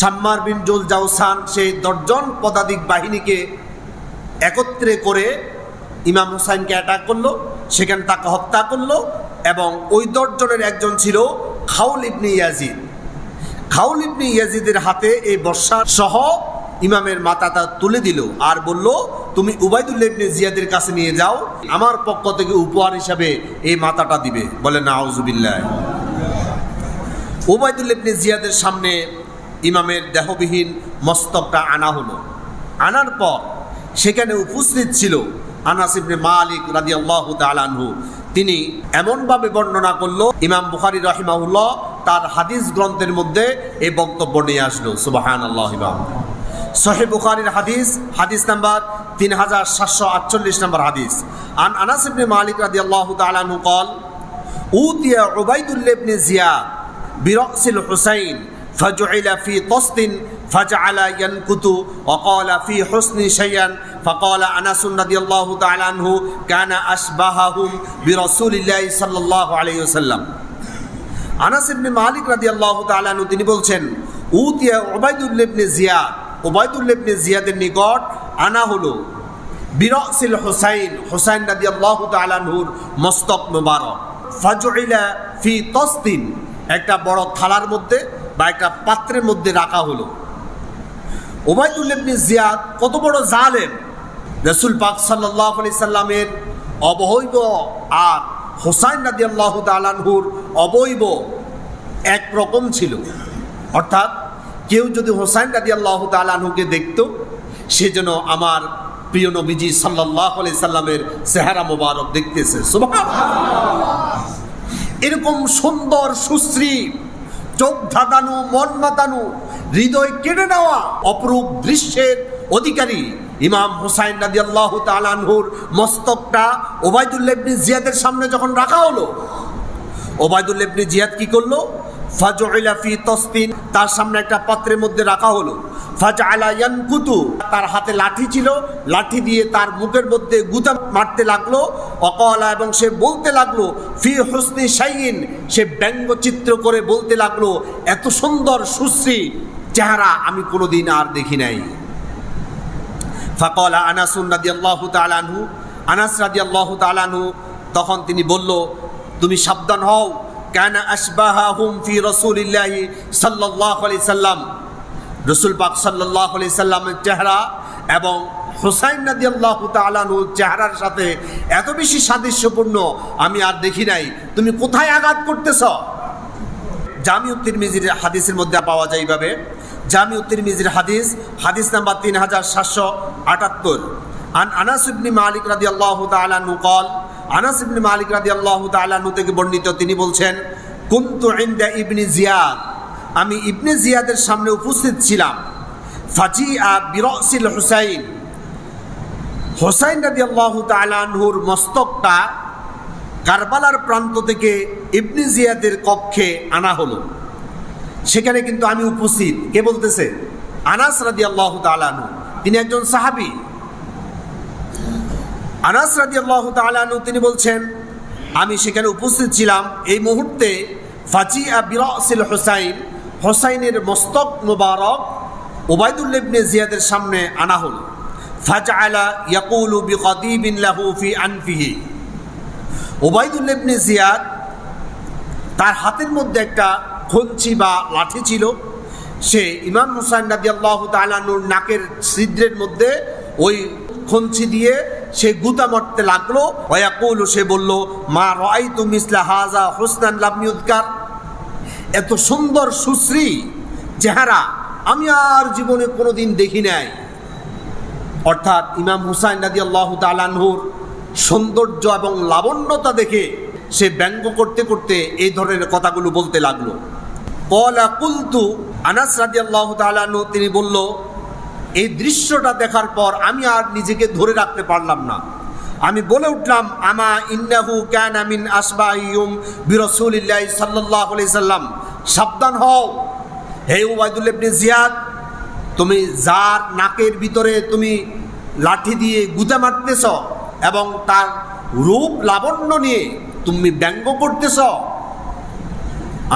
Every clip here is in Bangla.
সাম্মার বিন জুল জাউসান সেই দশজন পদাতিক বাহিনীকে একত্রে করে ইমাম হুসাইনকে অ্যাটাক করল, সেখানে তাকে হত্যা করল এবং ওই দশজনের একজন ছিল খাউল ইবনি ইয়াজিদ। খাউল ইবনি ইয়াজিদের হাতে এই বর্ষা সহ ইমামের মাথাটা তুলে দিল আর বলল, তুমি উবাইদুল্লাহ ইবনে জিয়াদের কাছে নিয়ে যাও, আমার পক্ষ থেকে উপহার হিসাবে এই মাথাটা দিবে। বলে না আউজুবিল্লাহ ওবায়দুল্লাহ ইবনে জিয়াদের সামনে ইমামের দেহবিহীন মস্তকটা আনা হলো। আনার পর সেখানে উপস্থিত ছিল আনাসিবনে মালিক রাজি আল্লাহ তালানহু তিনি এমনভাবে বর্ণনা করল, ইমাম বুখারি রহিমাউল্লাহ তার হাদিস গ্রন্থের মধ্যে এই বক্তব্য নিয়ে আসলো। সুবাহান আল্লাহ ইমাম সোহেব বুখারির হাদিস হাদিস নাম্বার তিন হাজার সাতশো আটচল্লিশ নম্বর হাদিস। আন আনাসিবনে মালিক রাজি আল্লাহ তালানহু কল উদিয়া ওবাইদুল্লেবনে জিয়া বিরক্সিল হুসাইন فجعل في طست فجعل ينكت وقال في حسن شيئا فقال أنس رضي الله تعالى عنه كان أشبههم برسول الله صلى الله عليه وسلم আনাস ইবনে মালিক রাদিয়াল্লাহু তাআলা আনহু তিনি বলছেন উতিয়া Ubaidullah ibn Ziyad Ubaidullah ibn জিয়াদের নিকট আনা হলো বিরসিল হুসাইন হুসাইন রাদিয়াল্লাহু তাআলা আনহুর মস্তক মুবারক ফাজুইলা ফি তসতিন একটা বড় থালার মধ্যে বা একটা পাত্রের মধ্যে রাখা হলো। ওবায়দুল্লাহ ইবনে জিয়াদ কত বড় জালেম। রসুল পাক সাল্লাল্লাহু আলাইহি সাল্লামের অবৈধ আর হোসাইন রাদিয়াল্লাহু তাআলাহুর অবৈধ এক রকম ছিল। অর্থাৎ কেউ যদি হোসাইন রাদিয়াল্লাহু তাআলাহুকে দেখত, সে যেন আমার প্রিয় নবীজি সাল্লাল্লাহু আলাইহি সাল্লামের চেহারা মোবারক দেখতেছে। সুবহানাল্লাহ। এরকম সুন্দর সুশ্রী চোখ ধাঁধানো মন মাতানো হৃদয় কেড়ে নেওয়া অপরূপ দৃশ্যের অধিকারী ইমাম হুসাইন রাজি আল্লাহ তালানহুর মস্তকটা ওবায়দুল্লাহ ইবনে জিয়াদের সামনে যখন রাখা হলো, ওবায়দুল্লাহ ইবনে জিয়াদ কি করল? ফাজউলা ফি তসতিন, তার সামনে একটা পাত্রের মধ্যে রাখা হলো। ফাজআলা ইয়ানকুতু, তার হাতে লাঠি ছিল, লাঠি দিয়ে তার মুখের মধ্যে গুতা মারতে লাগল। অকলা এবং সে বলতে লাগল, ফি হুসনি শাইন সে ব্যঙ্গচিত্র করে বলতে লাগল, এত সুন্দর সুশ্রী চেহারা আমি কোনোদিন আর দেখি নাই। ফাকলা আনাসুন রাদি আল্লাহ তালানহু আনাস রাদি আল্লাহ তালানহু তখন তিনি বলল, তুমি সাবধান হও, কেন আসবাহুম ফি রসুলিল্লাহি সাল্লাহ আলি সাল্লাম। রসুল পাক সাল্লাহ আলি সাল্লামের চেহারা এবং হুসাইন নাদি আল্লাহ তালানুর চেহারার সাথে এত বেশি সাদৃশ্যপূর্ণ আমি আর দেখি নাই। তুমি কোথায় আঘাত করতেছ? জামিউ তিরমিজির হাদিসের মধ্যে পাওয়া যায় এইভাবে। জামিউ তিরমিজির হাদিস হাদিস নাম্বার তিন হাজার সাতশো আটাত্তর। আন আনাস মালিক রাদি আল্লাহ তালানু কল আনাস ইবনি মালিক রাদি আল্লাহ তালানু থেকে বর্ণিত তিনি বলছেন, কুন্তু ইন্দা ইবনি জিয়াদ। আমি ইবনে জিয়াদের সামনে উপস্থিত ছিলাম। ফাজি আ বিরসিল হুসাইন। হোসাইন রাদি আল্লাহ তালানহুর মস্তকটা কারবালার প্রান্ত থেকে ইবনে জিয়াদের কক্ষে আনা হলো। সেখানে কিন্তু আমি উপস্থিত। কে বলতেছে? আনাস রাদি আল্লাহ তালানু তিনি একজন সাহাবি। আনাস রাদি আল্লাহ তালানু তিনি বলছেন, আমি সেখানে উপস্থিত ছিলাম। এই মুহূর্তে ফাজিয়া বিরাসিল হোসাইন, হোসাইনের মস্তক মুবারক ওবায়দুল্লাহ ইবনে জিয়াদের সামনে আনা হলো। ফাজআলা ইয়াকুলু বিকাদিবিন লাহু ফি আনফিহি। ওবায়দুল্লাহ ইবনে জিয়াদ তার হাতের মধ্যে একটা খঞ্চি বা লাঠি ছিল। সে ইমাম হুসাইন রাজি আল্লাহ নাকের ছিদ্রের মধ্যে ওই খঞ্চি দিয়ে সে গুতা মারতে লাগল। ওয়াকুল সে বলল, মা তু মিসলা হাজা হোসনান লাবনিউদ্কার এত সুন্দর সুশ্রী চেহারা আমি আর জীবনে কোনোদিন দেখি নাই। অর্থাৎ ইমাম হুসাইন রাজি আল্লাহ তালানহুর সৌন্দর্য এবং লাবণ্যতা দেখে সে ব্যঙ্গ করতে করতে এই ধরনের কথাগুলো বলতে লাগল। কলা কুলতু আনাস রাজি আল্লাহ তালানু তিনি বলল, এই দৃশ্যটা দেখার পর আমি আর নিজেকে ধরে রাখতে পারলাম না। আমি বলে উঠলাম, আমা ইন্নাহু ক্যান আমিন আসবাহিউম বিরসুলিল্লাহ সাল্লাহ সাল্লাম। সাবধান হও। হে ওবায়দুল ইবনে জিয়াদ তুমি যার নাকের ভিতরে তুমি লাঠি দিয়ে গুতা মারতেছ এবং তার রূপ লাবণ্য নিয়ে তুমি ব্যঙ্গ করতেছ,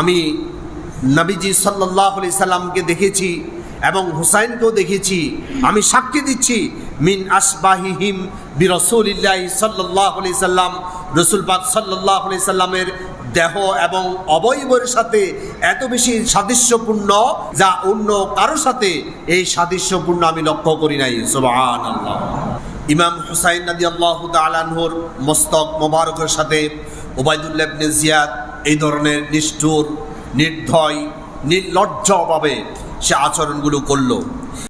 আমি নবীজি সাল্লাহ আলি সাল্লামকে দেখেছি এবং হুসাইনকেও দেখেছি। আমি সাক্ষী দিচ্ছি, মিন আসবাহিহিম বি রসুলিল্লাহ সাল্লাহ আলি সাল্লাম রসুল সাল্লাহ আলি সাল্লামের দেহ এবং অবয়বের সাথে এত বেশি সাদৃশ্যপূর্ণ যা অন্য কারোর সাথে এই সাদৃশ্যপূর্ণ আমি লক্ষ্য করি নাই। সুবহান আল্লাহ ইমাম হুসাইন নদী আল্লাহ তালানহর মস্তক মোবারকের সাথে ওবায়দুল্লাবনে জিয়াদ এই ধরনের নিষ্ঠুর, নির্দয়, নির্লজ্জভাবে সে আচরণগুলো করল।